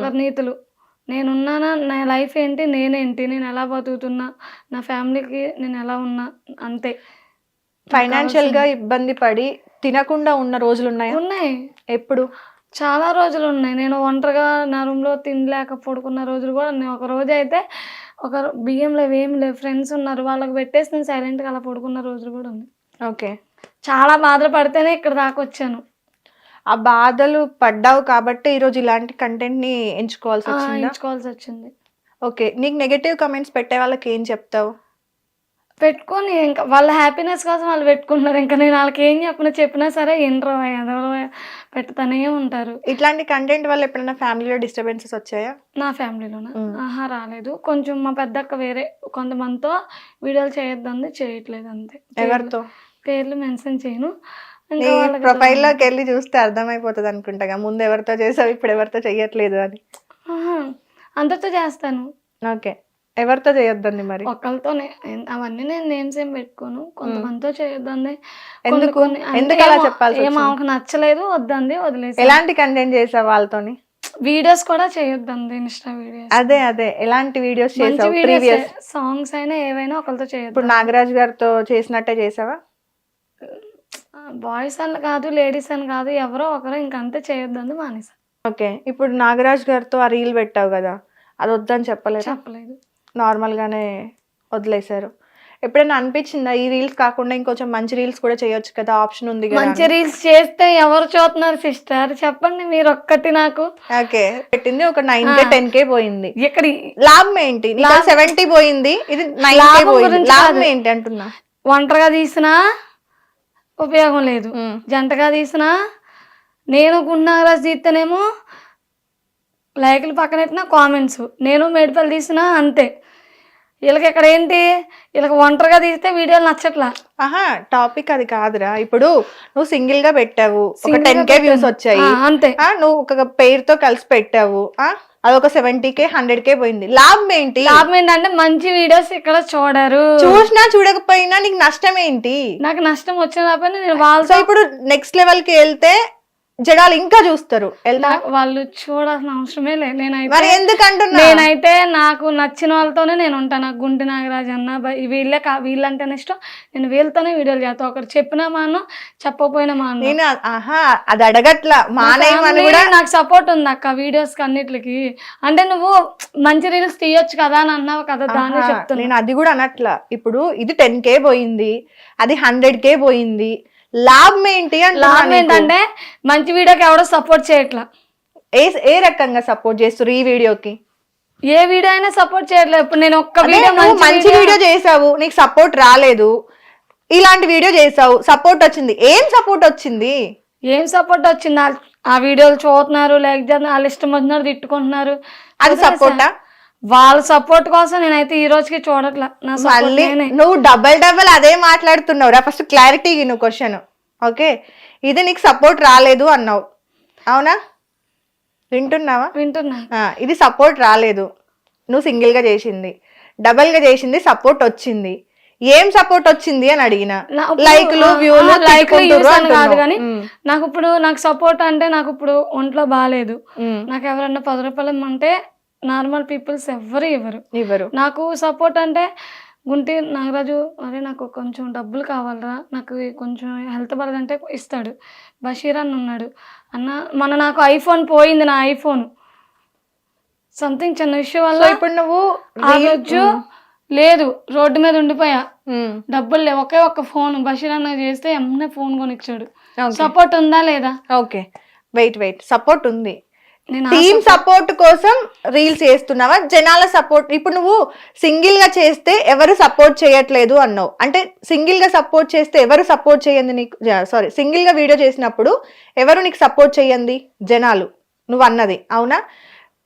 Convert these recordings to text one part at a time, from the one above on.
ఒకరి నీతులు. నేనున్నానా? నా లైఫ్ ఏంటి? నేనేంటి? నేను ఎలా బతుకుతున్నా? నా ఫ్యామిలీకి నేను ఎలా ఉన్నా? అంతే. ఫైనాన్షియల్గా ఇబ్బంది పడి తినకుండా ఉన్న రోజులు ఉన్నాయా. ఉన్నాయి ఎప్పుడు? చాలా రోజులు ఉన్నాయి నేను ఒంటరిగా నా రూమ్లో తినలేక పడుకున్న రోజులు కూడా ఉన్నాయి. ఒక రోజు అయితే ఒక బియ్యం లేవు ఏం లేవు. ఫ్రెండ్స్ ఉన్నారు. వాళ్ళకి పెట్టేసి నేను సైలెంట్గా అలా పడుకున్న రోజులు కూడా ఉన్నాయి. ఓకే. చాలా బాధలు పడితేనే ఇక్కడ దాకా వచ్చాను. ఆ బాధలు పడ్డావు కాబట్టి ఈరోజు ఇలాంటి కంటెంట్ని ఎంచుకోవాల్సి వచ్చిందా? ఎంచుకోవాల్సి వచ్చింది. ఓకే నీకు నెగటివ్ కమెంట్స్ పెట్టే వాళ్ళకి ఏం చెప్తావు? పెట్టుకొని ఇంకా వాళ్ళ హ్యాపీనెస్ కోసం వాళ్ళు పెట్టుకుంటున్నారు. ఇంకా నేను వాళ్ళకి ఏం చెప్పినా చెప్పినా సరే ఎండ్రో ఏదో పెట్టుతూనే ఉంటారు. ఇట్లాంటి కంటెంట్ వల్ల ఎప్పుడైనా ఫ్యామిలీలో డిస్టర్బెన్సెస్ వచ్చాయా? నా ఫ్యామిలీలోన. ఆహా రాలేదు. కొంచెం మా పెద్దక్క వేరే కొంతమందితో వీడియోలు చేయొద్దంది చేయట్లేదు అంతే. ఎవరితో? పేర్లు మెన్షన్ చేయను. నీ ప్రొఫైల్లోకి వెళ్ళి చూస్తే అర్థమైపోతుంది అనుకుంటా ముందు ఎవరితో చేసావు ఇప్పుడు ఎవరితో చెయ్యట్లేదు అని. అందరితో చేస్తాను. ఓకే. ఎవరితో చేయొద్దండి మరి? ఒక్కరితోనే ఎన్- అవన్నీ నేను నేమ్స్ ఏం పెట్టుకోను. కొంతమందితో చేయొద్దంది ఎందుకు? ఎందుకు అలా వచ్చింది? ఆమెకు నచ్చలేదు వద్దంది వదిలేసి ఎలాంటి కంటెంట్ చేసావు వాళ్ళతోని? వీడియోస్ కూడా చేయొద్దంది ఇన్స్టా వీడియోస్. అదే అదే. ఎలాంటి వీడియోస్ చేసావు ప్రీవియస్? సాంగ్స్ అయినా ఏవైనా ఒకరితో చేయొద్దు ఇప్పుడు నాగరాజ్ గారితో చేసినట్టే చేసావా? బాయ్స్ అని కాదు లేడీస్ అని కాదు ఎవరో ఒకరు ఇంకంతే చేయొద్దని మానేసా. ఓకే ఇప్పుడు నాగరాజ్ గారితో ఆ రీల్ పెట్టావు కదా అది వద్దని చెప్పలేదు? చెప్పలేదు. నార్మల్ గానే వదిలేశారు. ఎప్పుడైనా అనిపించిందా ఈ రీల్స్ కాకుండా ఇంకొంచెం మంచి రీల్స్ కూడా చేయొచ్చు కదా ఆప్షన్ ఉంది కదా మంచి రీల్స్ చేస్తే ఎవరు చూస్తున్నారు సిస్టర్ చెప్పండి మీరు ఒక్కటి నాకు. ఓకే పెట్టింది ఒక నైన్ కే టెన్ కే పోయింది. ఇక్కడ లాభం ఏంటి? సెవెంటీ పోయింది ఇది నైన్ లాభం గురించి లాభం కాదు. ఏంటి అంటున్నా? ఒంటరిగా తీసినా ఉపయోగం లేదు. జంటగా తీసినా నేను గుండారాజు తీస్తేనేమో లైకులు పక్కన పెట్టినా కామెంట్స్. నేను మేడిపల్లి తీసినా అంతే. వీళ్ళకి ఇక్కడ ఏంటి? వీళ్ళకి ఒంటరిగా తీస్తే వీడియోలు నచ్చట్లా. ఆహా టాపిక్ అది కాదురా. ఇప్పుడు నువ్వు సింగిల్గా పెట్టావు. ఒక టెన్ కే. వ్యూస్ వచ్చాయి. అంతే. ఆ, నువ్వు ఒక పేరుతో తో కలిసి పెట్టావు. ఆ అదొక సెవెంటీ కే హండ్రెడ్ కే పోయింది. లాభం ఏంటి? లాభం ఏంటంటే మంచి వీడియోస్ ఇక్కడ చూడరు. చూసినా చూడకపోయినా నీకు నష్టం ఏంటి? నాకు నష్టం వచ్చిన నేను వాళ్ళతో ఇప్పుడు నెక్స్ట్ లెవెల్కి వెళ్తే జనాలు ఇంకా చూస్తారు. వాళ్ళు చూడాల్సిన అవసరమే లేదు నేనైతే నేనైతే నాకు నచ్చిన వాళ్ళతోనే నేను ఉంటాను. నాకు గుంటి నాగరాజ్ అన్న వీళ్ళే కా వీళ్ళంటేనే ఇష్టం. నేను వీళ్ళతోనే వీడియోలు చేస్తాను ఒకరు చెప్పినా మాను చెప్పకపోయినా మాను. నేను ఆ- ఆహా అది అడగట్లా. మానేయమని ఫ్యామిలీ కూడా నాకు సపోర్ట్ ఉంది అక్క వీడియోస్ అన్నిటికి అంటే నువ్వు మంచి రీల్స్ తీయొచ్చు కదా అని అన్నావు కదా దాన్ని ఆహా, చెప్తున్నా. నేను అది కూడా అనట్లా. ఇప్పుడు ఇది టెన్ కే పోయింది. అది హండ్రెడ్ కే పోయింది. లాభం ఏంటి అంటున్నా లాభం. ఏంటంటే మంచి వీడియోకి ఎవడో సపోర్ట్ చేయట్లా. ఏ ఏ రకంగా సపోర్ట్ చేస్తారు ఈ వీడియోకి? ఏ వీడియో అయినా సపోర్ట్ చేయట్లేదు ఇప్పుడు నేను ఒక్క వీడియో మంచి వీడియో చేసావు నీకు సపోర్ట్ రాలేదు. ఇలాంటి వీడియో చేసావు సపోర్ట్ వచ్చింది. ఏం సపోర్ట్ వచ్చింది? ఏం సపోర్ట్ వచ్చింది? ఆ- వీడియోలు చూస్తున్నారు లేకపోతే వాళ్ళ ఇష్టం వచ్చినారు తిట్టుకుంటున్నారు. అది. సపోర్టా వాళ్ళ సపోర్ట్ కోసం నేనైతే ఈ రోజుకి చూడట్లా. నా మళ్ళీ. నువ్వు డబల్ డబల్ అదే మాట్లాడుతున్నావు రా ఫస్ట్ క్లారిటీ నువ్వు క్వశ్చన్ ఓకే ఇది నీకు సపోర్ట్ రాలేదు అన్నావు. అవునా? వింటున్నావా? వింటున్నా. ఇది సపోర్ట్ రాలేదు. నువ్వు సింగిల్గా చేసింది. డబల్గా చేసింది సపోర్ట్ వచ్చింది. ఏం సపోర్ట్ వచ్చింది అని అడిగిన? లైక్లు వ్యూలు లైక్లు కాదు కానీ నాకు ఇప్పుడు నాకు సపోర్ట్ అంటే నాకు ఇప్పుడు ఒంట్లో బాగాలేదు నాకు ఎవరన్నా పది రూపాయలు ఇమ్మంటే నార్మల్ పీపుల్స్ ఎవ్వరు ఇవ్వరు. ఇవ్వరు. నాకు సపోర్ట్ అంటే గుంటి నాగరాజు అరే నాకు కొంచెం డబ్బులు కావాలరా నాకు కొంచెం హెల్త్ బాగాలంటే ఇస్తాడు. బషీర్ అన్న ఉన్నాడు. అన్న మన నాకు ఐఫోన్ పోయింది నా ఐఫోన్. సంథింగ్ చిన్న విషయం వల్ల ఇప్పుడు నువ్వు ఆ రోజు లేదు రోడ్డు మీద ఉండిపోయా. డబ్బులు లేవు. ఒకే ఒక్క ఫోన్ బషీర్ అన్న చేస్తే ఎమ్మనే ఫోన్ కొనిచ్చాడు. సపోర్ట్ ఉందా లేదా? ఓకే. Wait wait. సపోర్ట్ ఉంది. టీమ్ సపోర్ట్ కోసం రీల్స్ చేస్తున్నావా? జనాల సపోర్ట్ ఇప్పుడు నువ్వు సింగిల్గా చేస్తే ఎవరు సపోర్ట్ చేయట్లేదు అన్నావు. అంటే సింగిల్గా సపోర్ట్ చేస్తే ఎవరు సపోర్ట్ చేయండి నీకు? సారీ సింగిల్గా వీడియో చేసినప్పుడు ఎవరు నీకు సపోర్ట్ చేయండి జనాలు. నువ్వు అన్నది. అవునా?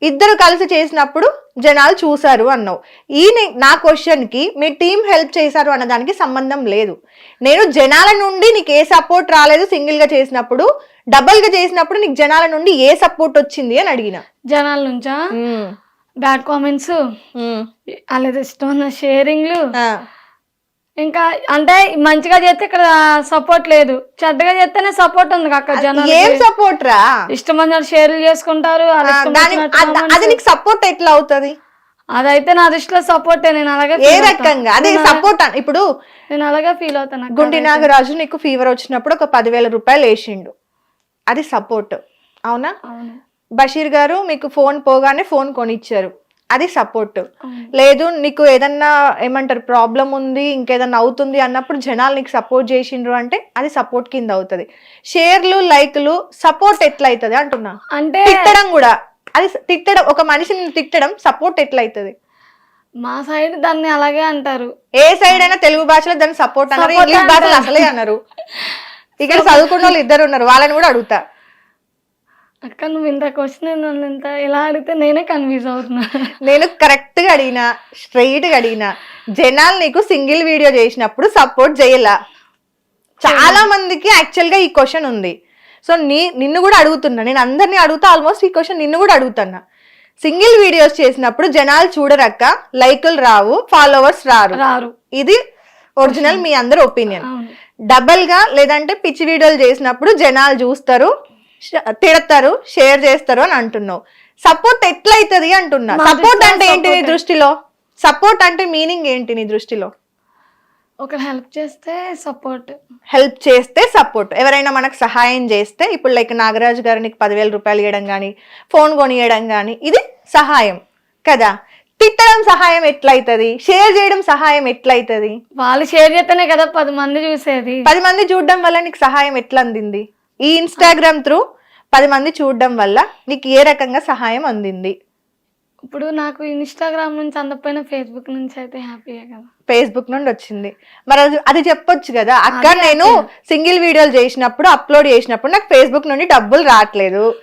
ఇద్దరు కలిసి చేసినప్పుడు జనాలు చూసారు అన్నావు. ఈ నే- నా క్వశ్చన్కి మీ టీం హెల్ప్ చేశారు అన్న దానికి సంబంధం లేదు. నేను జనాల నుండి నీకు ఏ సపోర్ట్ రాలేదు సింగిల్గా చేసినప్పుడు డబల్గా చేసినప్పుడు నీకు జనాల నుండి ఏ సపోర్ట్ వచ్చింది అని అడిగిన. జనాల నుంచా? బ్యాడ్ కామెంట్స్ అలాగే ఇష్టం షేరింగ్లు ఇంకా అంటే మంచిగా చేస్తే ఇక్కడ సపోర్ట్ లేదు. చెడ్డగా చేస్తేనే సపోర్ట్ ఉంది అక్క ఏం జనాలు సపోర్ట్ రా? ఇష్టం వచ్చినట్టు షేర్లు చేసుకుంటారు అద- నీకు సపోర్ట్ ఎట్లా అవుతది? అదైతే నా దృష్టిలో సపోర్టే నేను అలాగే ఏ. రకంగా? అదే సపోర్ట్ ఇప్పుడు నేను అలాగే ఫీల్ అవుతాను. గుంటి నాగరాజు నీకు ఫీవర్ వచ్చినప్పుడు ఒక పదివేల రూపాయలు వేసిండు. అది సపోర్ట్ అవునా? బషీర్ గారు మీకు ఫోన్ పోగానే ఫోన్ కొనిచ్చారు. అది సపోర్ట్. లేదు నీకు ఏదన్నా ఏమంటారు ప్రాబ్లం ఉంది ఇంకేదన్నా అవుతుంది అన్నప్పుడు జనాలు నీకు సపోర్ట్ చేసిండ్రు అంటే అది సపోర్ట్ కింద అవుతుంది. షేర్లు లైక్లు సపోర్ట్ ఎట్లా అవుతుంది అంటున్నా? అంటే తిట్టడం కూడా. అది తిట్టడం ఒక మనిషిని తిట్టడం సపోర్ట్ ఎట్లా అవుతుంది మా సైడ్ దాన్ని అలాగే అంటారు. ఏ సైడ్ అయినా తెలుగు భాషలో దాన్ని సపోర్ట్ అన్నారు ఇంగ్లీష్ భాషలో. అసలే అన్నారు. ఇక్కడ చదువుకున్న వాళ్ళు ఇద్దరు ఉన్నారు వాళ్ళని కూడా అడుగుతా. అక్క నువ్వు ఇంత క్వశ్చన్ నన్ను ఇంత ఇలా అడిగితే నేనే కన్ఫ్యూజ్ అవుతున్నా. నేను కరెక్ట్గా అడిగినా స్ట్రైట్గా అడిగినా జనాలు నీకు సింగిల్ వీడియో చేసినప్పుడు సపోర్ట్ చేయలా. చాలా మందికి యాక్చువల్గా ఈ క్వశ్చన్ ఉంది. సో నీ నిన్ను కూడా అడుగుతున్నా. నేను అందరినీ అడుగుతా ఆల్మోస్ట్ ఈ క్వశ్చన్ నిన్ను కూడా అడుగుతున్నా. సింగిల్ వీడియోస్ చేసినప్పుడు జనాలు చూడరక్క లైకులు రావు ఫాలోవర్స్ రారు. రారు. ఇది ఒరిజినల్ మీ అందరి ఒపీనియన్ డబల్గా లేదంటే పిచ్చి వీడియోలు చేసినప్పుడు జనాలు చూస్తారు తిడతారు షేర్ చేస్తారు అని అంటున్నావు. సపోర్ట్ ఎట్లయితది అంటున్నా? సపోర్ట్ అంటే ఏంటి నీ. దృష్టిలో? సపోర్ట్ అంటే మీనింగ్ ఏంటి నీ దృష్టిలో? ఒకరు హెల్ప్ చేస్తే సపోర్ట్ హెల్ప్ చేస్తే సపోర్ట్ ఎవరైనా మనకు సహాయం చేస్తే ఇప్పుడు లైక్ నాగరాజు గారు నీకు పదివేల రూపాయలు ఇవ్వడం కానీ ఫోన్ కొనియడం కానీ ఇది సహాయం కదా? తిట్టడం సహాయం ఎట్లయితది? షేర్ చేయడం సహాయం ఎట్లయితది? వాళ్ళు షేర్ చేస్తేనే కదా పది మంది చూసేది. పది మంది చూడడం వల్ల నీకు సహాయం ఎట్లా అందింది ఈ ఇన్స్టాగ్రామ్ త్రూ పది మంది చూడడం వల్ల నీకు ఏ రకంగా సహాయం అందింది? ఇప్పుడు నాకు ఇన్స్టాగ్రామ్ నుంచి అందకపోయినా ఫేస్బుక్ నుంచి అయితే హ్యాపీయే కదా. ఫేస్బుక్ నుండి వచ్చింది. మరి అది- అది చెప్పొచ్చు కదా. అక్క అదే నేను సింగిల్ వీడియోలు చేసినప్పుడు అప్లోడ్ చేసినప్పుడు నాకు ఫేస్బుక్ నుండి డబ్బులు రావట్లేదు.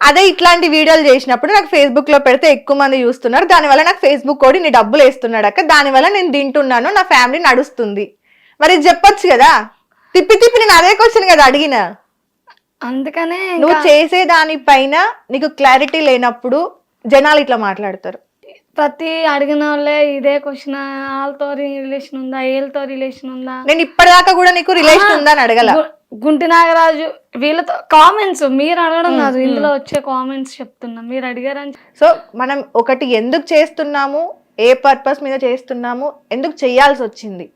అదే ఇట్లాంటి వీడియోలు చేసినప్పుడు నాకు ఫేస్బుక్లో పెడితే ఎక్కువ మంది చూస్తున్నారు. దానివల్ల నాకు ఫేస్బుక్ కోడి నీ డబ్బులు వేస్తున్నాడు అక్క. దానివల్ల నేను తింటున్నాను నా ఫ్యామిలీ నడుస్తుంది. మరి చెప్పొచ్చు కదా? తిప్పి తిప్పి నేను అదే క్వశ్చన్ కదా అడిగిన. అందుకనే నువ్వు చేసే దానిపైన నీకు క్లారిటీ లేనప్పుడు జనాలు ఇట్లా మాట్లాడతారు. ప్రతి అడిగిన వాళ్ళే ఇదే క్వశ్చన్ వాళ్ళతో రిలేషన్ ఉందా వీళ్ళతో రిలేషన్ ఉందా? నేను ఇప్పటిదాకా కూడా నీకు రిలేషన్ ఉందని అడగల. గు- గుంటి నాగరాజు వీళ్ళతో కామెంట్స్ మీరు అడగడం కాదు ఇందులో వచ్చే కామెంట్స్ చెప్తున్నా. మీరు అడిగారని సో మనం ఒకటి ఎందుకు చేస్తున్నాము ఏ పర్పస్ మీద చేస్తున్నాము ఎందుకు చేయాల్సి వచ్చింది?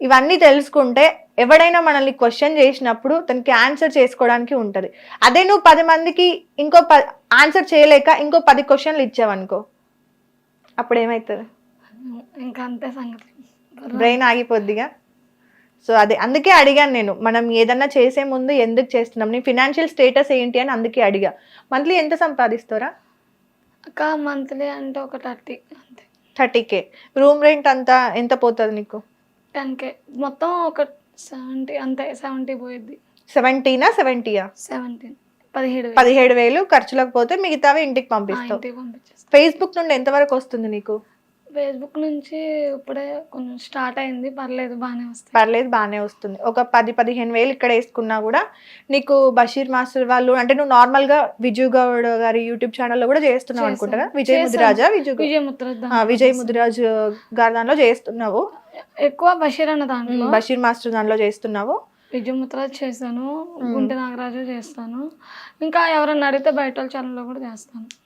ఇవన్నీ తెలుసుకుంటే ఎవడైనా మనల్ని క్వశ్చన్ చేసినప్పుడు తనకి ఆన్సర్ చేసుకోవడానికి ఉంటుంది. అదే నువ్వు పది మందికి ఇంకో ఆన్సర్ చేయలేక ఇంకో పది క్వశ్చన్లు ఇచ్చావనుకో అప్పుడు ఏమవుతుంది ఇంకా అంతే సంగతి బ్రెయిన్ ఆగిపోద్దిగా? సో అదే అందుకే అడిగాను నేను మనం ఏదన్నా చేసే ముందు ఎందుకు చేస్తున్నాం? నీ ఫినాన్షియల్ స్టేటస్ ఏంటి అని అందుకే అడిగా. మంత్లీ ఎంత సంపాదిస్తారా? అక్క మంత్లీ అంటే ఒక థర్టీ అంతే. థర్టీ కే రూమ్ రెంట్ అంతా ఎంత పోతుంది నీకు? టెన్ కే మొత్తం ఒక సెవెంటీ అంతే సెవెంటీ పోయిద్ది. సెవెంటీనా సెవెంటీయా? సెవెంటీన్ పదిహేడు. పదిహేడు వేలు ఖర్చులకు పోతే మిగతావి ఇంటికి ఇంటికి పంపించేస్తాను ఫేస్బుక్ నుండి ఎంత వరకు వస్తుంది నీకు? ఫేస్బుక్ నుంచి ఇప్పుడే కొంచెం స్టార్ట్ అయింది. పర్లేదు బాగానే వస్తాయి. పర్లేదు బాగానే వస్తుంది. ఒక పది పదిహేను వేలు ఇక్కడ వేసుకున్నా కూడా నీకు బషీర్ మాస్టర్ వాళ్ళు అంటే నువ్వు నార్మల్గా విజయ్ గౌడ్ గారి యూట్యూబ్ ఛానల్లో కూడా చేస్తున్నావు అనుకుంటా కదా? విజయ్. ముదిరాజా? విజయ్? విజయ్ ముద్ర విజయ్ ముదిరాజ్ గారి దానిలో చేస్తున్నావు. ఎక్కువ బషీర్ అన్న దాంట్లో. బషీర్ మాస్టర్ దానిలో చేస్తున్నావు. విజయ్ ముద్రాజ్ చేశాను గుంటె నాగరాజు చేస్తాను. ఇంకా ఎవరన్నా అడిగితే బయట వాళ్ళ ఛానల్లో కూడా చేస్తాను.